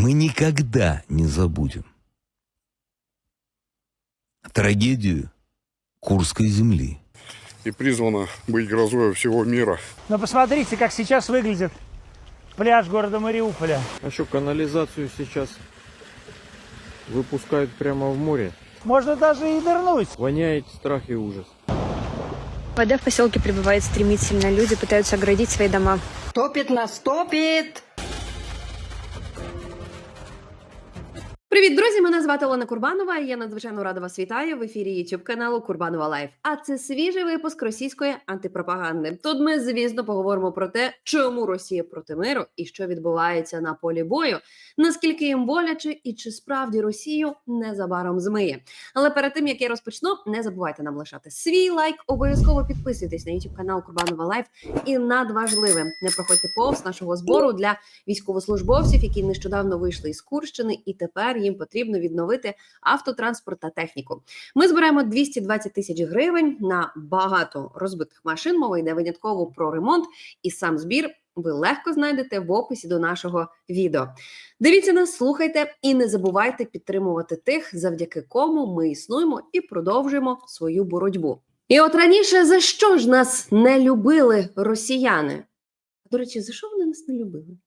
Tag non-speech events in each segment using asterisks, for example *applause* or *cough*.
Мы никогда не забудем трагедию Курской земли. и призвана быть грозой всего мира. Но посмотрите, как сейчас выглядит пляж города Мариуполя. А что, канализацию сейчас выпускают прямо в море? Можно даже и нырнуть. Воняет страх и ужас. Вода в поселке прибывает стремительно. Люди пытаются оградить свои дома. Топит нас, топит! Привіт, друзі! Мене звати Олена Курбанова. і Я надзвичайно рада вас вітаю в ефірі YouTube каналу Курбанова Лайф. А це свіжий випуск російської антипропаганди. Тут ми, звісно, поговоримо про те, чому Росія проти миру і що відбувається на полі бою, наскільки їм боляче і чи справді Росію незабаром змиє. Але перед тим як я розпочну, не забувайте нам лишати свій лайк. Обов'язково підписуйтесь на YouTube канал Курбанова Лайф. І надважливе, не проходьте повз нашого збору для військовослужбовців, які нещодавно вийшли із Курщини, і тепер їм потрібно відновити автотранспорт та техніку. Ми збираємо 220 тисяч гривень на багато розбитих машин. Мова йде винятково про ремонт і сам збір. Ви легко знайдете в описі до нашого відео. Дивіться нас, слухайте і не забувайте підтримувати тих, завдяки кому ми існуємо і продовжуємо свою боротьбу. І от раніше за що ж нас не любили росіяни? До речі, за що вони нас не любили?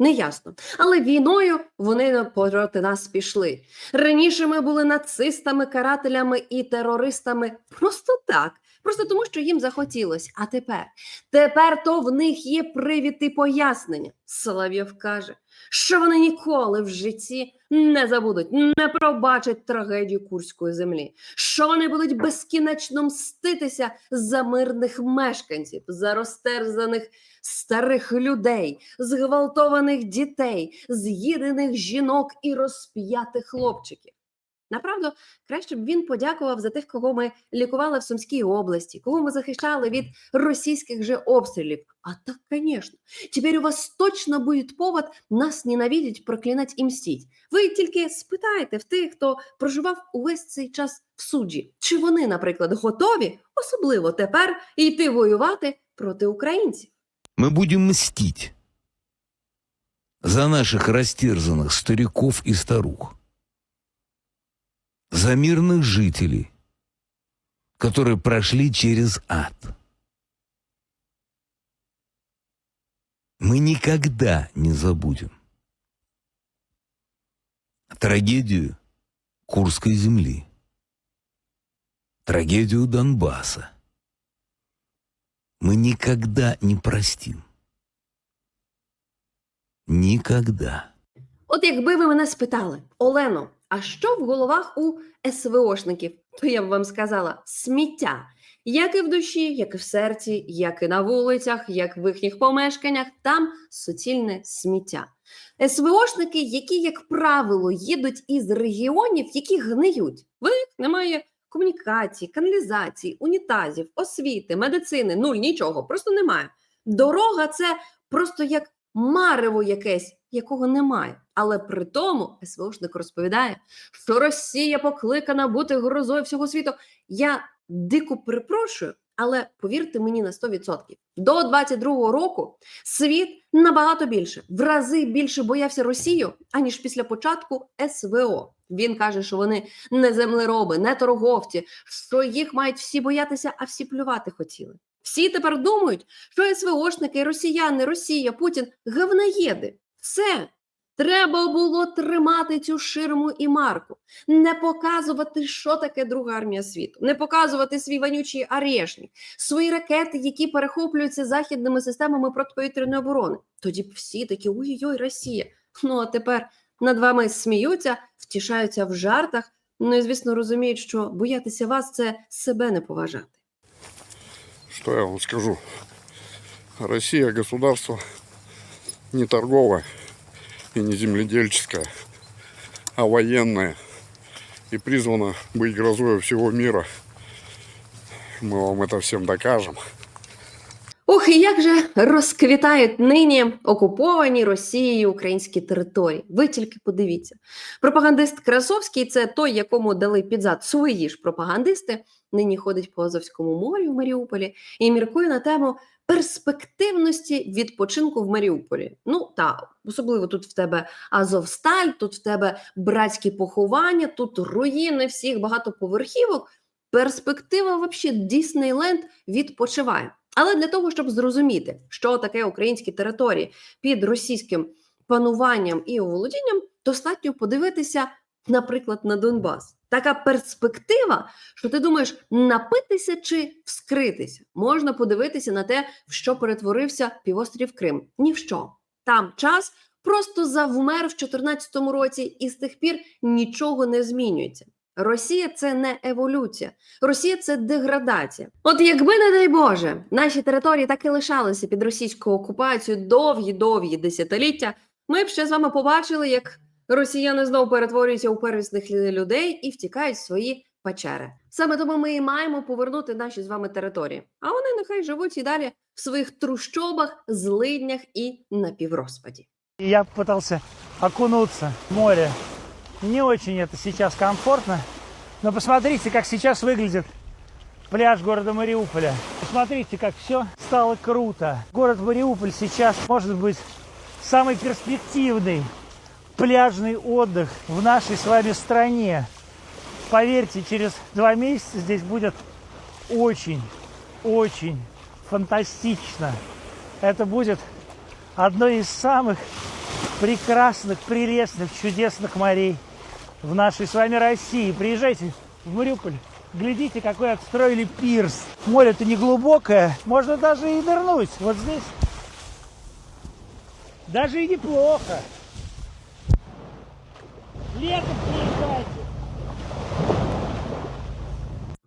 Неясно. Але війною вони проти нас пішли. Раніше ми були нацистами, карателями і терористами просто так, просто тому, що їм захотілось. А тепер, тепер то в них є привід і пояснення. Соловйов каже, що вони ніколи в житті не забудуть, не пробачать трагедію Курської землі, що вони будуть безкінечно мститися за мирних мешканців, за розтерзаних старих людей, зґвалтованих дітей, з'їдених жінок і розп'ятих хлопчиків. Направду, краще б він подякував за тих, кого ми лікували в Сумській області, кого ми захищали від російських же обстрілів. А так, звісно, тепер у вас точно буде повод нас ненавидеть, проклинать і мстіть. Ви тільки спитайте в тих, хто проживав увесь цей час в суджі, чи вони, наприклад, готові, особливо тепер, йти воювати проти українців. Мы будем мстить за наших растерзанных стариков и старух, за мирных жителей, которые прошли через ад. Мы никогда не забудем трагедию Курской земли, трагедию Донбасса. Мы никогда не простим. Никогда. От якби ви мене спитали, Олено, а що в головах у СВОшників, *laughs* то я б вам сказала сміття. Як і в душі, як і в серці, як і на вулицях, як в їхніх помешканнях, там суцільне сміття. СВОшники, які, як правило, їдуть із регіонів, які гниють. В них немає комунікації, каналізації, унітазів, освіти, медицини, нуль нічого, просто немає. Дорога це просто як марево якесь, якого немає. Але при тому СВОшник розповідає, що Росія покликана бути грозою всього світу. Я дико перепрошую, але повірте мені на 100%. До 22-го року світ набагато більше, в рази більше боявся Росію, аніж після початку СВО. Він каже, що вони не землероби, не торговці, що їх мають всі боятися, а всі плювати хотіли. Всі тепер думають, що СВОшники, росіяни, Росія, Путін говноєди. Все. Треба було тримати цю ширму і марку, не показувати, що таке друга армія світу, не показувати свій вонючий арешник, свої ракети, які перехоплюються західними системами протиповітряної оборони. Тоді б всі такі ой-ой, Росія. Ну а тепер над вами сміються, втішаються в жартах. Ну і звісно розуміють, що боятися вас це себе не поважати. Что я вам скажу? Россия государство не торговое и не земледельческое, а военное. И призвано быть грозой всего мира. Мы вам это всем докажем. Ух, і як же розквітають нині окуповані Росією українські території. Ви тільки подивіться. Пропагандист Красовський це той, якому дали під зад свої ж пропагандисти. Нині ходить по Азовському морю в Маріуполі і міркує на тему перспективності відпочинку в Маріуполі. Ну так, особливо тут в тебе Азовсталь, тут в тебе братські поховання, тут руїни всіх багатоповерхівок. Перспектива взагалі Діснейленд відпочиває. Але для того, щоб зрозуміти, що таке українські території під російським пануванням і оволодінням, достатньо подивитися, наприклад, на Донбас. Така перспектива, що ти думаєш, напитися чи вскритися. Можна подивитися на те, в що перетворився півострів Крим. Ні в що. Там час просто завмер в 2014 році, і з тих пір нічого не змінюється. Росія це не еволюція, Росія це деградація. От якби, не дай Боже, наші території так і лишалися під російською окупацією довгі-довгі десятиліття, ми б ще з вами побачили, як росіяни знову перетворюються у первісних лю- людей і втікають в свої печери. Саме тому ми і маємо повернути наші з вами території. А вони нехай живуть і далі в своїх трущобах, злиднях і напіврозпаді. Я пытался окунуться в море. Не очень это сейчас комфортно. Но посмотрите, как сейчас выглядит пляж города Мариуполя. Посмотрите, как все стало круто. Город Мариуполь сейчас может быть самый перспективный пляжный отдых в нашей с вами стране. Поверьте, через два месяца здесь будет очень, очень фантастично. Это будет одно из самых прекрасных, прелестных, чудесных морей в нашей с вами России. Приезжайте в Мариуполь, глядите, какой отстроили пирс. Море-то не глубокое, можно даже и нырнуть. Вот здесь даже и неплохо. Летом приезжайте.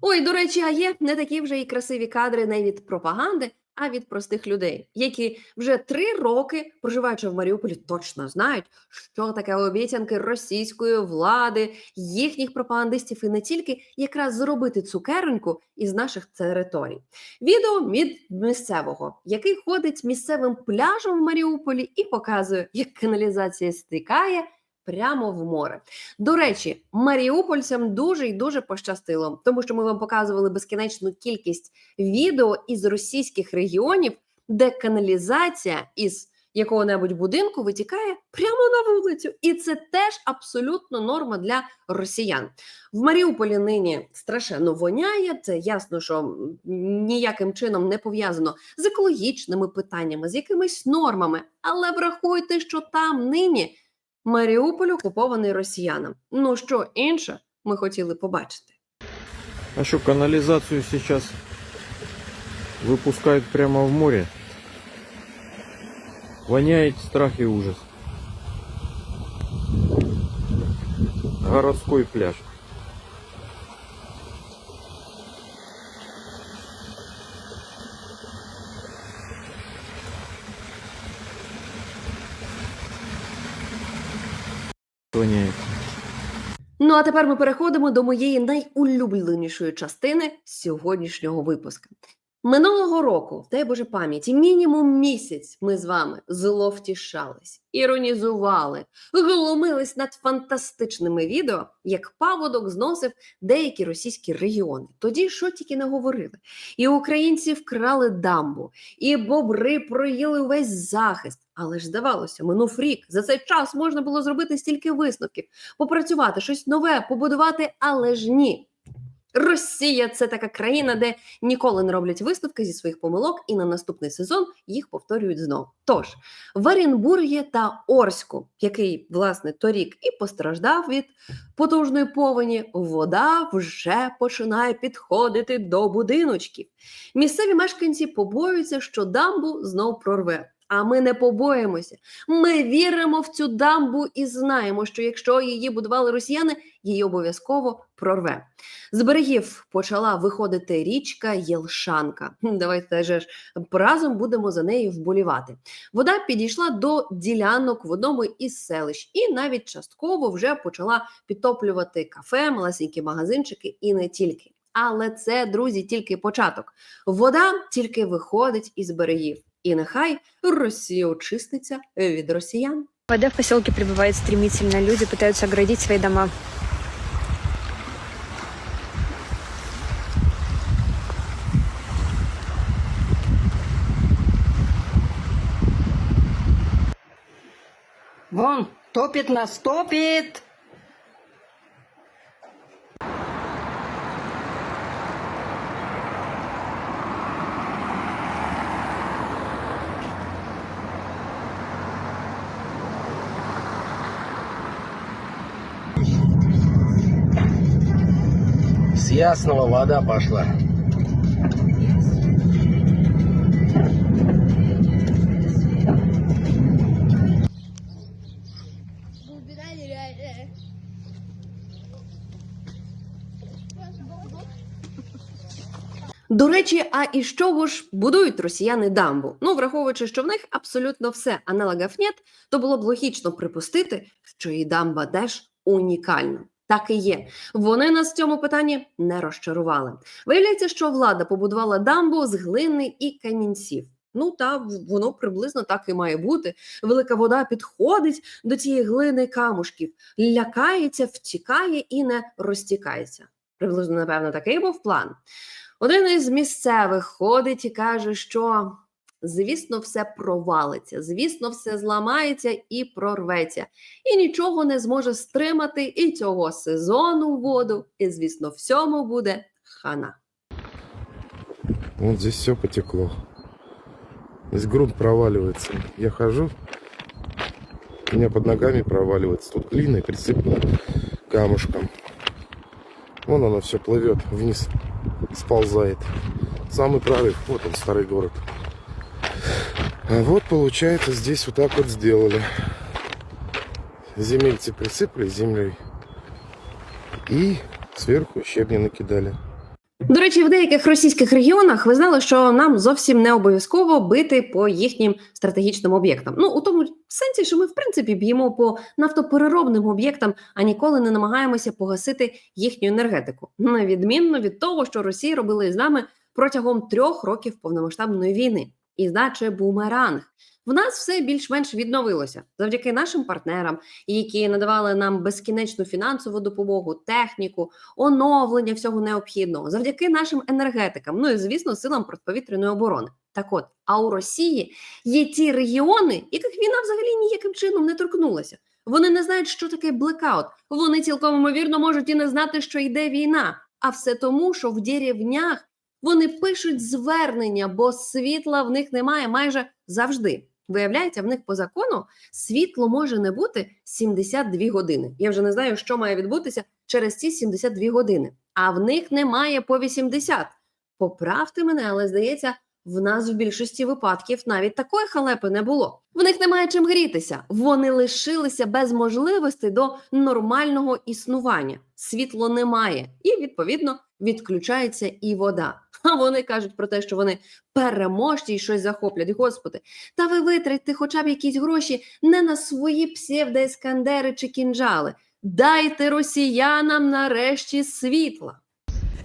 Ой, до речі, а є не такі вже і красиві кадри не від пропаганди, А від простих людей, які вже три роки, проживаючи в Маріуполі, точно знають, що таке обіцянки російської влади, їхніх пропагандистів, і не тільки якраз зробити цукероньку із наших територій. Відео від місцевого, який ходить місцевим пляжем в Маріуполі і показує, як каналізація стикає. Прямо в море. До речі, маріупольцям дуже і дуже пощастило, тому що ми вам показували безкінечну кількість відео із російських регіонів, де каналізація із якого-небудь будинку витікає прямо на вулицю. І це теж абсолютно норма для росіян. В Маріуполі нині страшенно воняє. Це ясно, що ніяким чином не пов'язано з екологічними питаннями, з якимись нормами. Але врахуйте, що там нині Маріуполь окупований росіянам. Ну що інше ми хотіли побачити. А що каналізацію сейчас випускають прямо в море? Воняє страх і ужас. Городський пляж. Ну а тепер ми переходимо до моєї найулюбленішої частини сьогоднішнього випуску. Минулого року, дай Боже пам'яті, мінімум місяць ми з вами зловтішались, іронізували, глумились над фантастичними відео, як паводок зносив деякі російські регіони. Тоді що тільки не говорили. І українці вкрали дамбу, і бобри проїли увесь захист. Але ж здавалося, минув рік. За цей час можна було зробити стільки висновків, попрацювати, щось нове, побудувати, але ж ні. Росія це така країна, де ніколи не роблять висновки зі своїх помилок, і на наступний сезон їх повторюють знову. Тож в Оренбургі та Орську, який власне торік і постраждав від потужної повені, вода вже починає підходити до будиночків. Місцеві мешканці побоюються, що дамбу знов прорве. А ми не побоїмося. Ми віримо в цю дамбу і знаємо, що якщо її будували росіяни, її обов'язково прорве. З берегів почала виходити річка Єлшанка. Давайте же ж разом будемо за нею вболівати. Вода підійшла до ділянок в одному із селищ, і навіть частково вже почала підтоплювати кафе, малесенькі магазинчики і не тільки. Але це, друзі, тільки початок. Вода тільки виходить із берегів. І нехай Росія очиститься від росіян. Вода в поселке прибывает стремительно. Люди пытаются оградить свои дома. Топит нас, топит. С ясного вода пошла. Речі, а із чого ж будують росіяни дамбу? Ну, враховуючи, що в них абсолютно все аналогів нет, то було б логічно припустити, що і дамба теж унікальна. Так і є. Вони нас в цьому питанні не розчарували. Виявляється, що влада побудувала дамбу з глини і камінців. Ну та воно приблизно так і має бути. Велика вода підходить до цієї глини камушків, лякається, втікає і не розтікається. Приблизно, напевно, такий був план. Один із місцевих ходить і каже, що звісно, все провалиться, звісно, все зламається і прорветься, і нічого не зможе стримати і цього сезону воду, і звісно, всьому буде хана. Вот здесь все потекло. Здесь грунт проваливается. Я хожу, у меня под ногами проваливается. Тут глина присыпана камушком. Вон оно все плывет вниз, сползает. Самый прорыв, вот он, старый город. А вот, получается, здесь вот так вот сделали. Земельцы присыпали землей и сверху щебни накидали. До речі, в деяких російських регіонах ви знали, що нам зовсім не обов'язково бити по їхнім стратегічним об'єктам. Ну у тому сенсі, що ми в принципі б'ємо по нафтопереробним об'єктам, а ніколи не намагаємося погасити їхню енергетику. На відмінно від того, що Росія робила із нами протягом трьох років повномасштабної війни, і наче бумеранг. В нас все більш-менш відновилося завдяки нашим партнерам, які надавали нам безкінечну фінансову допомогу, техніку, оновлення всього необхідного завдяки нашим енергетикам, ну і звісно, силам протиповітряної оборони. Так от, а у Росії є ті регіони, яких війна взагалі ніяким чином не торкнулася. Вони не знають, що таке блекаут. Вони цілком ймовірно можуть і не знати, що йде війна. А все тому, що в деревнях вони пишуть звернення, бо світла в них немає майже завжди. Виявляється, в них по закону світло може не бути 72 години. Я вже не знаю, що має відбутися через ці 72 години. А в них немає по 80. Поправте мене, але здається, в нас в більшості випадків навіть такої халепи не було. В них немає чим грітися. Вони лишилися без можливості до нормального існування. Світло немає, і відповідно відключається і вода. А вони *laughs* кажуть про те, що вони переможці і щось захоплять. Господи, та ви витратьте хоча б якісь гроші не на свої псевдоескандери чи кінжали. Дайте росіянам нарешті світла.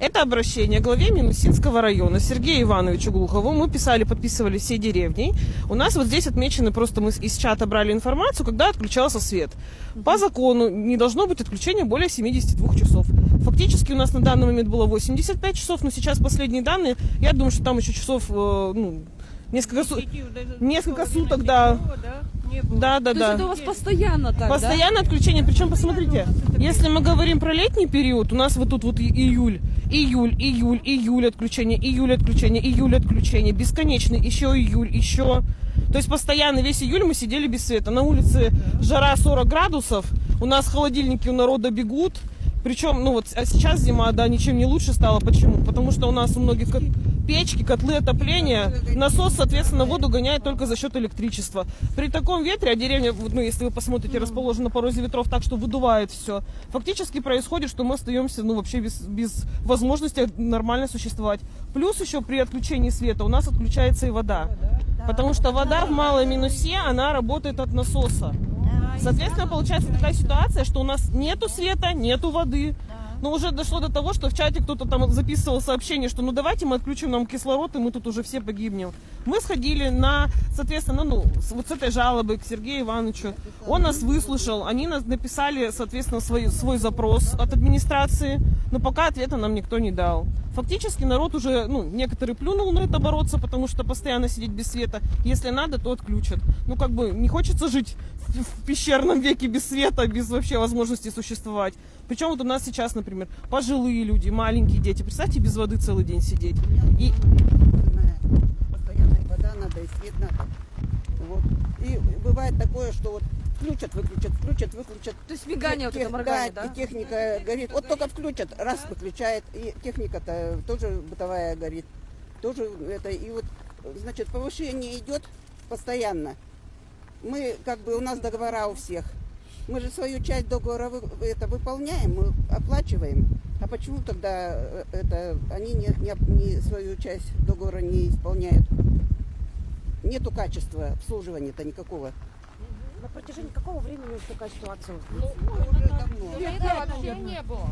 Это обращение главе Минусинского района Сергею Ивановичу Глухову. Мы писали, подписывали все деревни. У нас вот здесь отмечены, просто мы из чата брали информацию, когда отключался свет. По закону не должно быть отключения более 72 часов. Фактически у нас на данный момент было 85 часов, но сейчас последние данные, я думаю, что там еще часов, э, ну, несколько, су- несколько суток, да. Да, да, да. это у вас постоянно так, Постоянное отключение. Причем, посмотрите, если мы говорим про летний период, у нас вот тут вот и- июль, июль, июль, июль отключение, июль отключение, июль отключение, бесконечный, еще июль, еще. То есть постоянно весь июль мы сидели без света. На улице жара 40 градусов, у нас холодильники у народа бегут. Причем, ну вот, а сейчас зима, да, ничем не лучше стала. Почему? Потому что у нас у многих кот- печки, котлы отопления, насос, соответственно, воду гоняет только за счет электричества. При таком ветре, а деревня, ну, если вы посмотрите, расположена по розе ветров так, что выдувает все, фактически происходит, что мы остаемся, ну, вообще без, без возможности нормально существовать. Плюс еще при отключении света у нас отключается и вода. Потому что вода в малой минусе, она работает от насоса. Соответственно, получается такая ситуация, что у нас нету света, нету воды. Но уже дошло до того, что в чате кто-то там записывал сообщение, что ну давайте мы отключим нам кислород, и мы тут уже все погибнем. Мы сходили на, соответственно, ну, вот с этой жалобы к Сергею Ивановичу. Он нас выслушал, они нас написали, соответственно, свой, свой запрос от администрации, но пока ответа нам никто не дал. Фактически народ уже, ну, некоторые плюнул на это бороться, потому что постоянно сидеть без света. Если надо, то отключат. Ну, как бы не хочется жить в пещерном веке без света, без вообще возможности существовать. Причем вот у нас сейчас, например, пожилые люди, маленькие дети. Представьте, без воды целый день сидеть. И Постоянная вода надо и свет надо. Вот. И бывает такое, что вот включат, выключат, включат, выключат. То есть мигание вот это Тех- моргание, да, да? и техника горит. Вот только включат, раз выключает, и техника-то тоже бытовая горит. Тоже это, и вот, значит, повышение идет постоянно. Мы, как бы, у нас договора у всех. Мы же свою часть договора вы- это выполняем, мы оплачиваем. А почему тогда э, это они не, не, оп- не свою часть договора не исполняют? Нету качества обслуживания-то никакого. На протяжении какого времени уже такая ситуация? Уже давно. вообще не было.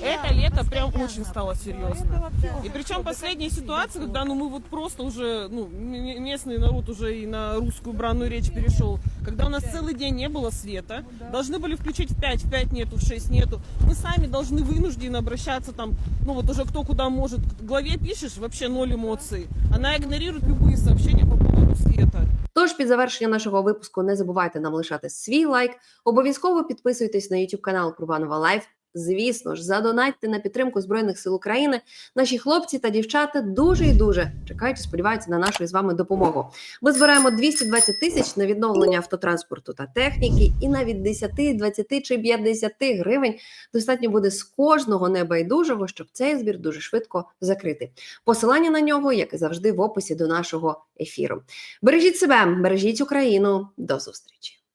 это лето прям очень стало серьезно. И причем последняя ситуация, когда ну, мы вот просто уже, ну, местный народ уже и на русскую бранную речь перешел, когда у нас целый день не было света, должны были включить в 5, в 5 нету, в 6 нету. Мы сами должны вынуждены обращаться там, ну вот уже кто куда может. К главе пишешь, вообще ноль эмоций. Она игнорирует любые сообщения по поводу света. Тож під завершення нашого випуску не забувайте нам лишати свій лайк. Обов'язково підписуйтесь на YouTube канал Курбанова Лайф. Звісно ж, задонатьте на підтримку Збройних сил України. Наші хлопці та дівчата дуже і дуже чекають сподіваються на нашу із вами допомогу. Ми збираємо 220 тисяч на відновлення автотранспорту та техніки, і навіть 10, 20 чи 50 гривень достатньо буде з кожного небайдужого, щоб цей збір дуже швидко закрити. Посилання на нього, як і завжди, в описі до нашого ефіру. Бережіть себе, бережіть Україну. До зустрічі.